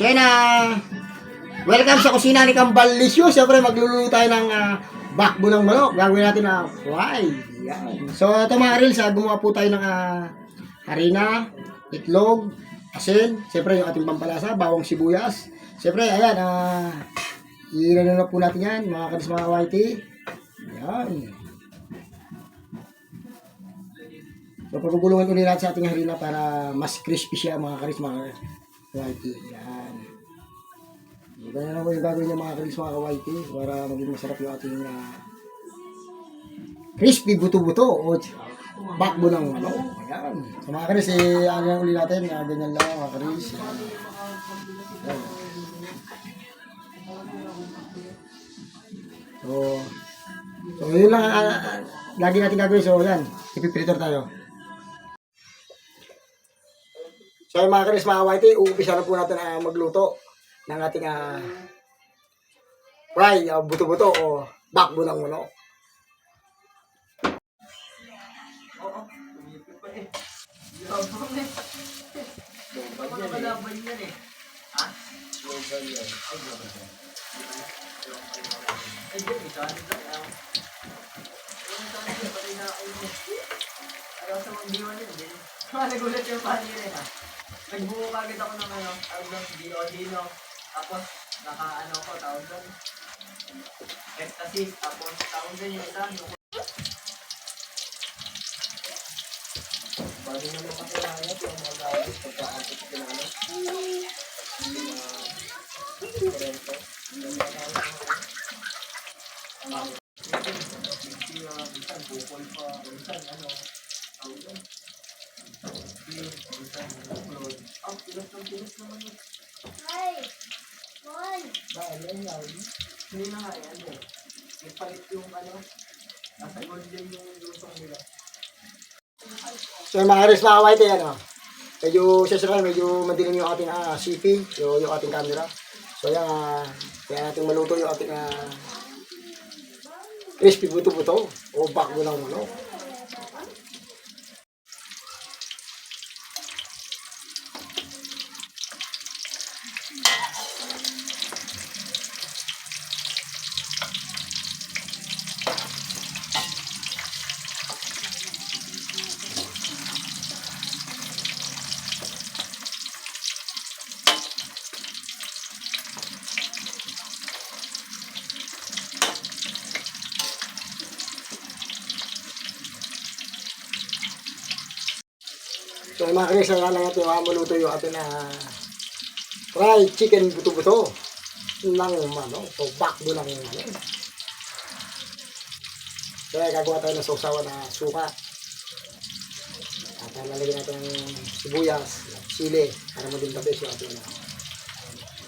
Chena! Welcome sa kusina ni Kambal Lisyo. Siyempre, magluluto tayo ng uh, bakbo ng manok. Gagawin natin na fry. Yan. So, ito mga reels, ah, gumawa po tayo ng ah, harina, itlog, asin, siyempre yung ating pampalasa, bawang sibuyas. Siyempre, ayan, ah, ilalo na po natin yan, mga kadis mga whitey. Yan. So, pagugulungan ulit natin sa ating harina para mas crispy siya, mga kadis mga whitey. Yan. So, ganyan na po yung gagawin niya mga kadis mga whitey para maging masarap yung ating ah, crispy buto-buto o bakbo ng ano. Ayan. So mga karis, eh, ano yung uli natin, ah, ganyan lang mga karis. Ayan. Ayan. So, so yun lang, ah, lagi natin gagawin. So yan, ipipritor tayo. So yung mga karis, mga whitey, uumpisa na po natin ah, magluto ng ating ah, fry, ah, buto-buto o bakbo ng manok. Nagulat yung pani rin ah. Nagbuo kagad ako ng ano, tawag doon, Dino, tapos naka ano ko, tawag doon, Ecstasis, tapos tawag doon yung isa, yung Bago naman kasi nahanap yung mga gamit pagka-apit sa kinala. Kurento. minsan bukol pa, minsan ano, tawag doon. Minsan upload. Tilas ng tilas naman yun. Dahil yan yan. Hindi na nga yan. Nagpalit yung ano. So mga res mga white yan, oh. medyo sasara, medyo madilim yung ating ah, CP, yung, yung ating camera. So yan, ah, kaya natin maluto yung ating ah, crispy buto-buto o bakbo ng manok. So mga res, lang natin mga maluto yung ating ah, fried chicken buto-buto ng manok o bakbo ng manok. Kaya gagawa tayo ng sausawan na suka. At ah, lalagyan natin ng sibuyas, sili, para maging tabis yung ating manok.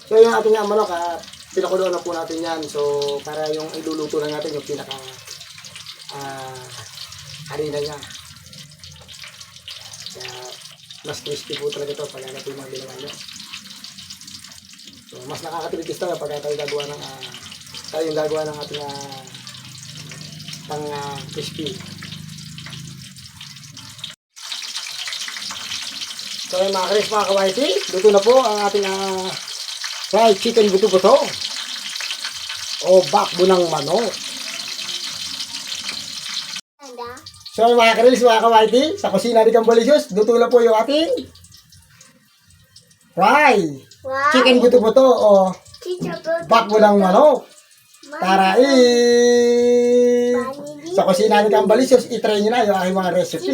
So yung ating ah, manok, ah, pinakuloan na po natin yan. So para yung iluluto na natin yung pinaka ah, harina niya. Mas crispy po talaga ito pag natin mga ginawa niya. So mas nakakatiligis tayo pag tayo gagawa ng ah, tayo yung gagawa ng ating ah, pang ah, crispy. So yung mga Chris, mga kawaiti, luto na po ang ating ah, fried chicken buto-buto o bakbo ng manok. So mga Chris, mga kawaiti, sa kusina ni Cambolicious, luto na po yung ating fry Wow. chicken buto-buto o bakbo ng manok. Tara, eh! Sa kusina ni Cambolicious, itry nyo na yung aking mga recipe.